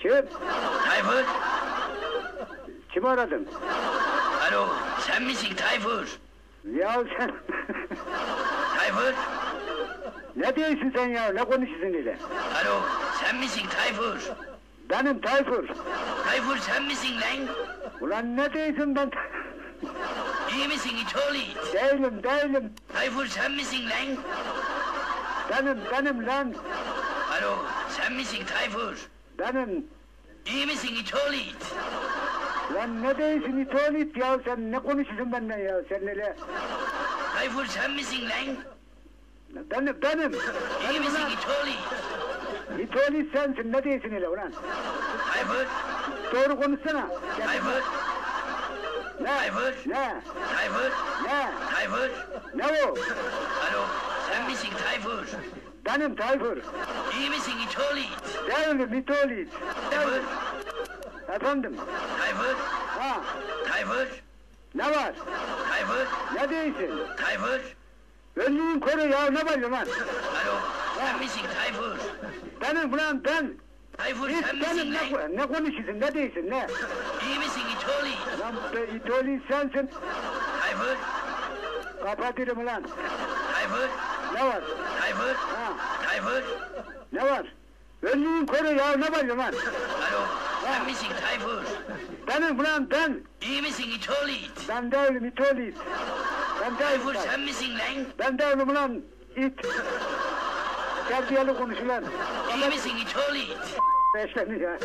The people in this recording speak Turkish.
Kim? Tayfur. Kim aradın? Alo sen misin Tayfur? Ya sen... Tayfur. ne diyorsun sen ya? Ne konuşuyorsun öyle? Alo sen misin Tayfur? Benim Tayfur. Tayfur sen misin lan? Ulan ne diyorsun ben? İyi misin İtolit? değilim, değilim. Tayfur sen misin lan? Benim, benim lan. Alo sen misin Tayfur? Benim. İyi misin İtolit? Lan ne diyorsun İtolit ya? Sen ne konuşuyorsun benden ya? Sen öyle... Tayfur sen misin lan? Benim, benim. İyi Benim misin ulan. İtolit? İtolit sensin. Ne diyorsun öyle ulan? Tayfur. Doğru konuşsana. Tayfur. Ne? Tayfur. Ne? Tayfur. Ne? Tayfur. Ne o? Alo sen misin Tayfur? Benim Tayfur. İyi misin İtolit? Değilim İtolit. Tayfur. Değilim. Efendim? Tayfur. Ha? Tayfur. Ne var? Tayfur. Ne diyorsun? Tayfur. Önlüğün koru ya ne var lan? Alo sen misin Tayfur? Benim ulan ben. Tayfur Hiç sen misin ne, lan? ne konuşuyorsun ne diyorsun ne? İyi misin İtolit? Lan be İtolit sensin. Tayfur. Kapatırım ulan. Tayfur. Ne var? Tayfur. Ha? Tayfur. Ne var? Önlüğün koru ya ne var lan? Alo sen misin Tayfur? Benim ulan ben. İyi misin İtolit? Ben değilim İtolit. Ben değilim. Tayfur sen misin lan? Ben değilim ulan it. Terbiyeli konuş ulan. İyi misin İtolit? Beşlerini ya.